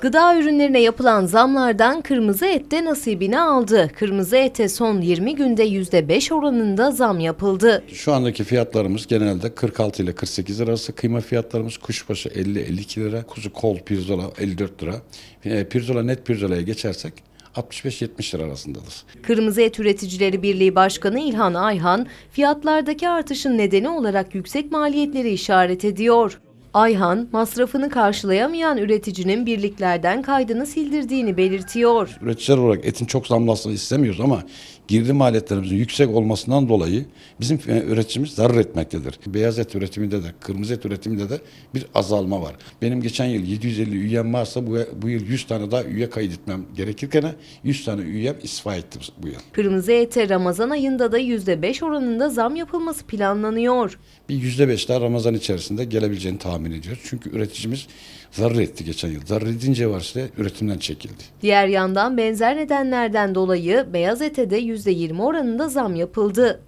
Gıda ürünlerine yapılan zamlardan kırmızı et de nasibini aldı. Kırmızı ete son 20 günde %5 oranında zam yapıldı. Şu andaki fiyatlarımız genelde 46 ile 48 arası. Kıyma fiyatlarımız kuşbaşı 50-52 lira. Kuzu kol pirzola 54 lira. E, pirzola net pirzolaya geçersek 65-70 lira arasındadır. Kırmızı Et Üreticileri Birliği Başkanı İlhan Ayhan, fiyatlardaki artışın nedeni olarak yüksek maliyetleri işaret ediyor. Ayhan, masrafını karşılayamayan üreticinin birliklerden kaydını sildirdiğini belirtiyor. Üreticiler olarak etin çok zamlansını istemiyoruz ama girdi maliyetlerimizin yüksek olmasından dolayı bizim e, üreticimiz zarar etmektedir. Beyaz et üretiminde de kırmızı et üretiminde de bir azalma var. Benim geçen yıl 750 üyem varsa bu, bu yıl 100 tane daha üye kaydetmem gerekirken 100 tane üyem istifa etti bu yıl. Kırmızı ete Ramazan ayında da %5 oranında zam yapılması planlanıyor. Bir %5 daha Ramazan içerisinde gelebileceğini tahmin ediyoruz. Çünkü üreticimiz zarar etti geçen yıl. Zarar edince var işte üretimden çekildi. Diğer yandan benzer nedenlerden dolayı beyaz ete de %20 oranında zam yapıldı.